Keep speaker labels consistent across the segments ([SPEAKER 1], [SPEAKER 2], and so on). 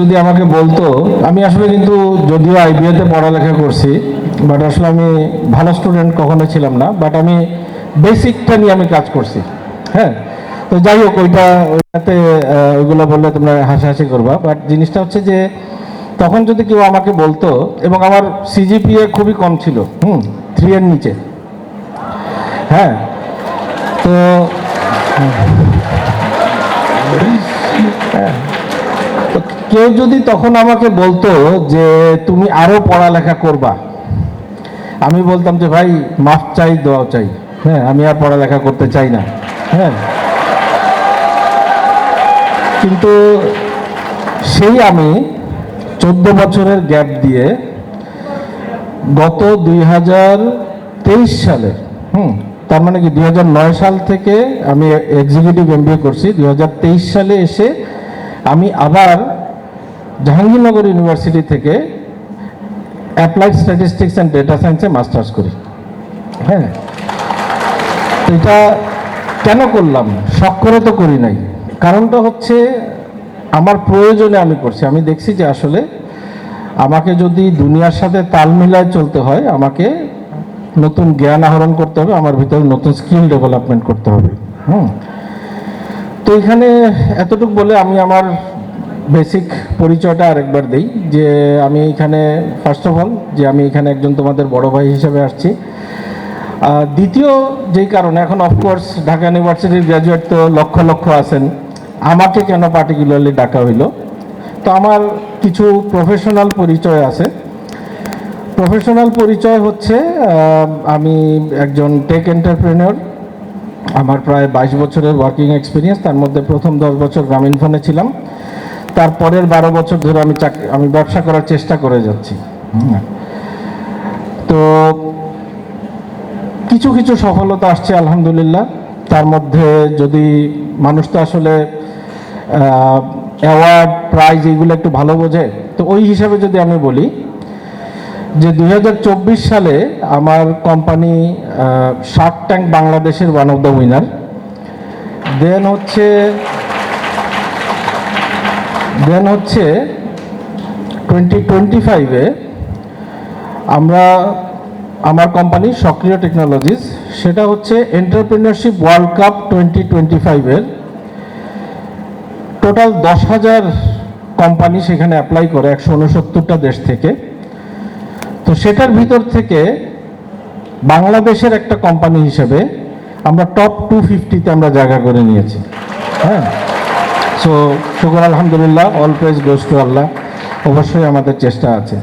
[SPEAKER 1] যদি আমাকে বলতো, আমি আসলে কিন্তু যদিও আইবিএতে পড়ালেখা করছি বাট আসলে আমি ভালো স্টুডেন্ট কখনো ছিলাম না বাট আমি বেসিকটা নিয়ে আমি কাজ করছি হ্যাঁ? তো যাই হোক, ওইটা, ওইটাতে ওইগুলো বললে তোমরা হাসাহাসি করবা বাট জিনিসটা হচ্ছে যে, তখন যদি কেউ আমাকে বলতো, এবং আমার সিজিপিএ খুবই কম ছিল, হুম থ্রি এর নিচে হ্যাঁ? তো তো কেউ যদি তখন আমাকে বলতো যে তুমি আরও পড়ালেখা করবা, আমি বলতাম যে ভাই মাফ চাই দোয়া চাই। হ্যাঁ আমি আর পড়ালেখা করতে চাই না। হ্যাঁ। কিন্তু সেই আমি চোদ্দ বছরের গ্যাপ দিয়ে গত দুই হাজার তেইশ সালে, হুম, তার মানে কি দুই হাজার নয় সাল থেকে আমি এক্সিকিউটিভ এমবিএ করছি দু হাজার তেইশ সালে এসে আমি আবার জাহাঙ্গীরনগর ইউনিভার্সিটি থেকে অ্যাপ্লাইড স্ট্যাটিস্টিক্স অ্যান্ড ডেটা সায়েন্সে মাস্টার্স করি। হ্যাঁ? এটা কেন করলাম? শখ করে তো করি নাই। কারণটা হচ্ছে আমার প্রয়োজনে আমি করছি। আমি দেখছি যে আসলে আমাকে যদি দুনিয়ার সাথে তাল মিলায় চলতে হয়, আমাকে নতুন জ্ঞান আহরণ করতে হবে, আমার ভিতরে নতুন স্কিল ডেভেলপমেন্ট করতে হবে। হুম? তো এখানে এতটুকু বলে আমি আমার বেসিক পরিচয়টা আরেকবার দিই, যে আমি এখানে ফার্স্ট অফ অল যে আমি এখানে একজন তোমাদের বড় ভাই হিসেবে আসছি। দ্বিতীয় যেই কারণে, এখন অফকোর্স ঢাকা ইউনিভার্সিটির গ্র্যাজুয়েট তো লক্ষ লক্ষ আছেন। আমাকে কেন পার্টিকুলারলি ডাকা হইল? তো আমার কিছু প্রফেশনাল পরিচয় আছে। প্রফেশনাল পরিচয় হচ্ছে আমি একজন টেক এন্টারপ্রেনিয়র আমার প্রায় বাইশ বছরের ওয়ার্কিং এক্সপিরিয়েন্স তার মধ্যে প্রথম দশ বছর গ্রামীণ ফোনে ছিলাম। তারপরের বারো বছর ধরে আমি চাক- আমি ব্যবসা করার চেষ্টা করে যাচ্ছি। তো কিছু কিছু সফলতা আসছে, আলহামদুলিল্লাহ। তার মধ্যে যদি মানুষ তো আসলে অ্যাওয়ার্ড প্রাইজ এইগুলো একটু ভালো বোঝে, তো ওই হিসাবে যদি আমি বলি যে দু হাজার চব্বিশ সালে আমার কোম্পানি শার্ক ট্যাঙ্ক বাংলাদেশের one of the winner then হচ্ছে দেন হচ্ছে টোয়েন্টি টোয়েন্টি ফাইভে আমরা, আমার কোম্পানি সক্রিয় টেকনোলজিস সেটা হচ্ছে entrepreneurship world cup twenty twenty ফাইভের টোটাল দশ হাজার কোম্পানি সেখানে অ্যাপ্লাই করে, একশো উনসত্তরটা দেশ থেকে। তো সেটার ভিতর থেকে বাংলাদেশের একটা কোম্পানি হিসেবে আমরা টপ টু ফিফটিতে আমরা জায়গা করে নিয়েছি। হ্যাঁ? সো শুকর আলহামদুলিল্লাহ অল প্রেস গোস আল্লাহ অবশ্যই আমাদের চেষ্টা আছে।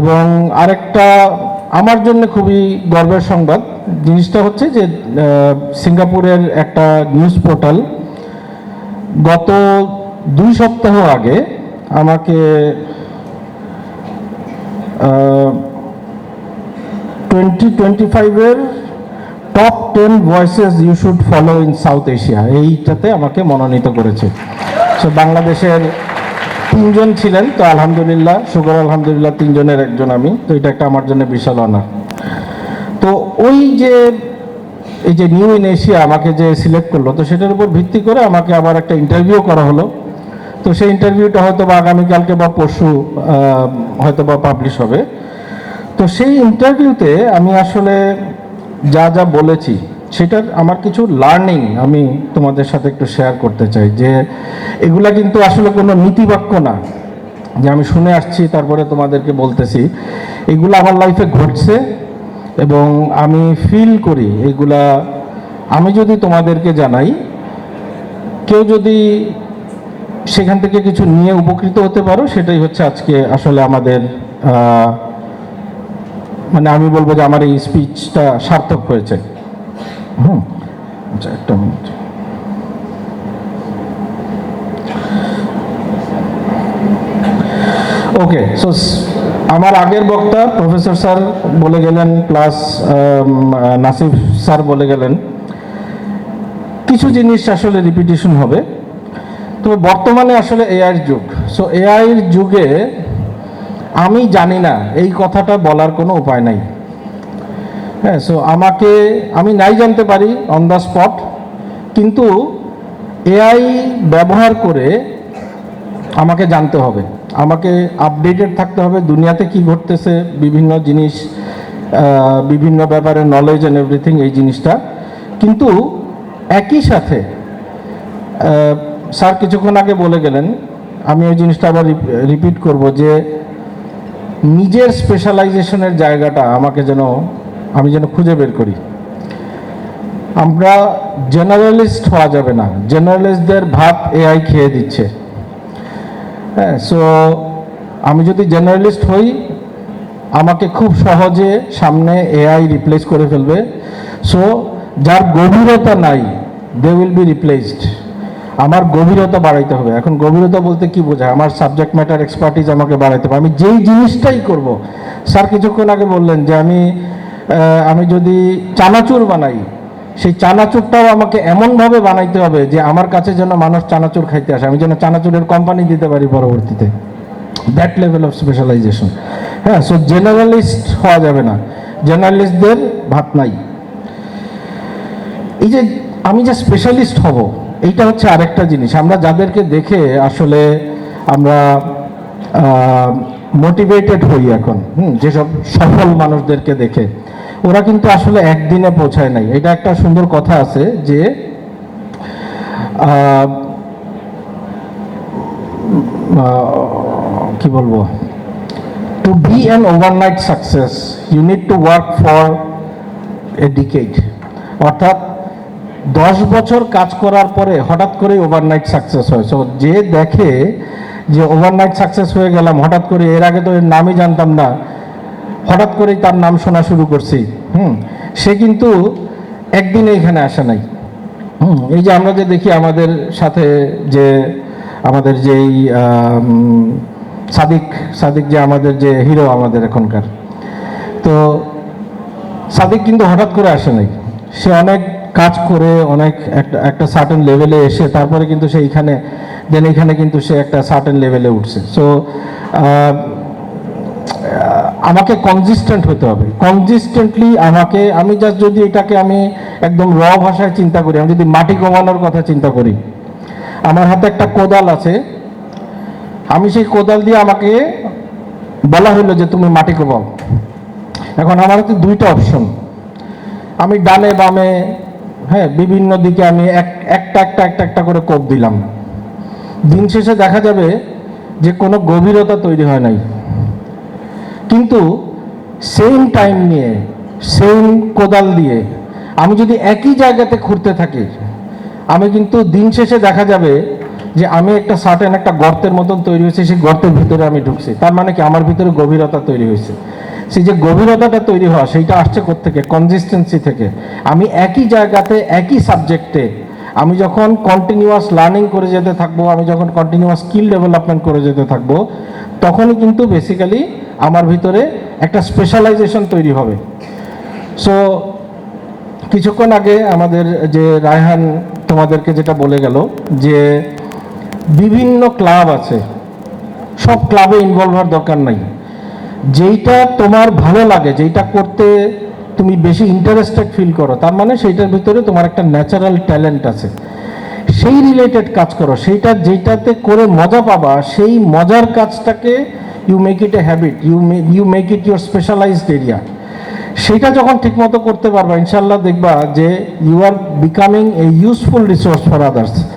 [SPEAKER 1] এবং আরেকটা আমার জন্য খুবই গর্বের সংবাদ, জিনিসটা হচ্ছে যে সিঙ্গাপুরের একটা নিউজ পোর্টাল গত দুই সপ্তাহ আগে আমাকে টোয়েন্টি টোয়েন্টি ফাইভের top ten voices you should follow in South Asia এইটাতে আমাকে মনোনীত করেছে। সো বাংলাদেশের তিনজন ছিলেন, তো আলহামদুলিল্লাহ শুকর আলহামদুলিল্লাহ, তিনজনের একজন আমি, তো এটা একটা আমার জন্য বিশাল অনার তো ওই যে, এই যে নিউ ইন এশিয়া আমাকে যে সিলেক্ট করল, তো সেটার উপর ভিত্তি করে আমাকে আবার একটা ইন্টারভিউ করা হলো। তো সেই ইন্টারভিউটা হয়তো বা আগামীকালকে বা পরশু হয়তো বা পাবলিশ হবে। তো সেই ইন্টারভিউতে আমি আসলে যা যা বলেছি, সেটার আমার কিছু লার্নিং আমি তোমাদের সাথে একটু শেয়ার করতে চাই যে এগুলা কিন্তু আসলে কোনো নীতিবাক্য না। যে আমি শুনে আসছি, তারপরে তোমাদেরকে বলতেছি, এগুলো আমার লাইফে ঘটছে এবং আমি ফিল করি এগুলা। আমি যদি তোমাদেরকে জানাই, কেউ যদি সেখান থেকে কিছু নিয়ে উপকৃত হতে পারো, সেটাই হচ্ছে আজকে আসলে আমাদের মানে আমি বলব যে আমার এই স্পিচটা সার্থক হয়েছে। হুম আচ্ছা ওকে সো আমার আগের বক্তা প্রফেসর স্যার বলে গেলেন প্লাস নাসিফ স্যার বলে গেলেন, কিছু জিনিস আসলে রিপিটেশন হবে। তো বর্তমানে আসলে এআইয়ের যুগ। সো এআইয়ের যুগে আমি জানি না, এই কথাটা বলার কোনো উপায় নাই। হ্যাঁ সো আমাকে, আমি নাই জানতে পারি অন দ্য স্পট কিন্তু এআই ব্যবহার করে আমাকে জানতে হবে। আমাকে আপডেটেড থাকতে হবে, দুনিয়াতে কি ঘটতেছে, বিভিন্ন জিনিস বিভিন্ন ব্যাপারে নলেজ অ্যান্ড এভরিথিং এই জিনিসটা। কিন্তু একই সাথে স্যার কিছুক্ষণ আগে বলে গেলেন, আমি ওই জিনিসটা আবার রিপিট করব যে নিজের স্পেশালাইজেশনের জায়গাটা আমাকে যেন, আমি যেন খুঁজে বের করি। আমরা জেনারেলিস্ট হওয়া যাবে না। জেনারেলিস্টদের ভাত এআই খেয়ে দিচ্ছে। হ্যাঁ সো আমি যদি জেনারেলিস্ট হই, আমাকে খুব সহজে সামনে এআই রিপ্লেস করে ফেলবে। সো যার গভীরতা নাই দে উইল বি রিপ্লেসড আমার গভীরতা বাড়াইতে হবে। এখন গভীরতা বলতে কি বোঝায়? আমার সাবজেক্ট ম্যাটার এক্সপার্টিজ আমাকে বাড়াইতে হবে। আমি যেই জিনিসটাই করব, স্যার কিছুক্ষণ আগে বললেন যে আমি আমি যদি চানাচুর বানাই, সেই চানাচুরটাও আমাকে এমনভাবে বানাইতে হবে যে আমার কাছে যেন মানুষ চানাচুর খাইতে আসে। আমি যেন চানাচুরের কোম্পানি দিতে পারি পরবর্তীতে। দ্যাট লেভেল অফ স্পেশালাইজেশন হ্যাঁ সো জেনারেলিস্ট হওয়া যাবে না। জেনারেলিস্টদের ভাত নাই। এই যে আমি যে স্পেশালিস্ট হব এইটা হচ্ছে আরেকটা জিনিস। আমরা যাদেরকে দেখে আসলে আমরা মোটিভেটেড হই এখন, হুম, যেসব সফল মানুষদেরকে দেখে। ওরা কিন্তু আসলে একদিনে পৌঁছায় নাই। এটা একটা সুন্দর কথা আছে যে কি বলব? To be an overnight success you need to work for a decade অর্থাৎ দশ বছর কাজ করার পরে হঠাৎ করেই ওভারনাইট সাকসেস হয়। সো যে দেখে যে ওভারনাইট সাকসেস হয়ে গেলাম, হঠাৎ করে এর আগে তো এর নামই জানতাম না, হঠাৎ করেই তার নাম শোনা শুরু করছি। হুম, সে কিন্তু একদিনে এখানে আসে নাই। হুম, এই যে আমরা যে দেখি আমাদের সাথে যে আমাদের যেই সাদিক সাদিক যে আমাদের যে হিরো আমাদের এখনকার। তো সাদিক কিন্তু হঠাৎ করে আসে নাই। সে অনেক কাজ করে অনেক একটা একটা সার্টেন লেভেলে এসে তারপরে কিন্তু সে এইখানে দেন এখানে কিন্তু সে একটা সার্টেন লেভেলে উঠছে। সো আমাকে কনজিস্টেন্ট হতে হবে। কনজিস্টেন্টলি আমাকে, আমি জাস্ট যদি এটাকে আমি একদম র ভাষায় চিন্তা করি, আমি যদি মাটি কমানোর কথা চিন্তা করি, আমার হাতে একটা কোদাল আছে, আমি সেই কোদাল দিয়ে আমাকে বলা হলো যে তুমি মাটি কোপাও এখন আমার হাতে দুইটা অপশন আমি ডানে বামে হ্যাঁ বিভিন্ন দিকে আমি এক, একটা একটা একটা একটা করে কোপ দিলাম। দিন শেষে দেখা যাবে যে কোনো গভীরতা তৈরি হয় নাই। কিন্তু সেম টাইম নিয়ে সেম কোদাল দিয়ে আমি যদি একই জায়গাতে খুঁড়তে থাকি, আমি কিন্তু দিন শেষে দেখা যাবে যে আমি একটা সার্টেন একটা গর্তের মতন তৈরি হয়েছে, সেই গর্তের ভিতরে আমি ঢুকছি। তার মানে কি? আমার ভিতরে গভীরতা তৈরি হয়েছে। সেই যে গভীরতাটা তৈরি হওয়া, সেইটা আসছে থেকে কনসিস্টেন্সি থেকে। আমি একই জায়গাতে, একই সাবজেক্টে আমি যখন কন্টিনিউয়াস লার্নিং করে যেতে থাকব, আমি যখন কন্টিনিউয়াস স্কিল ডেভেলপমেন্ট করে যেতে থাকব, তখনই কিন্তু বেসিক্যালি আমার ভিতরে একটা স্পেশালাইজেশন তৈরি হবে। সো কিছুক্ষণ আগে আমাদের যে রায়হান তোমাদেরকে যেটা বলে গেল, যে বিভিন্ন ক্লাব আছে, সব ক্লাবে ইনভলভ হওয়ার দরকার নাই। যেইটা তোমার ভালো লাগে, যেইটা করতে তুমি বেশি ইন্টারেস্টেড ফিল করো, তার মানে সেইটার ভিতরে তোমার একটা ন্যাচারাল ট্যালেন্ট আছে। সেই রিলেটেড কাজ করো, সেইটা যেটাতে করে মজা পাবা, সেই মজার কাজটাকে you make it a habit you you make it your specialised area সেটা যখন ঠিকমতো করতে পারবা ইনশাল্লাহ দেখবা যে you are becoming a useful resource for others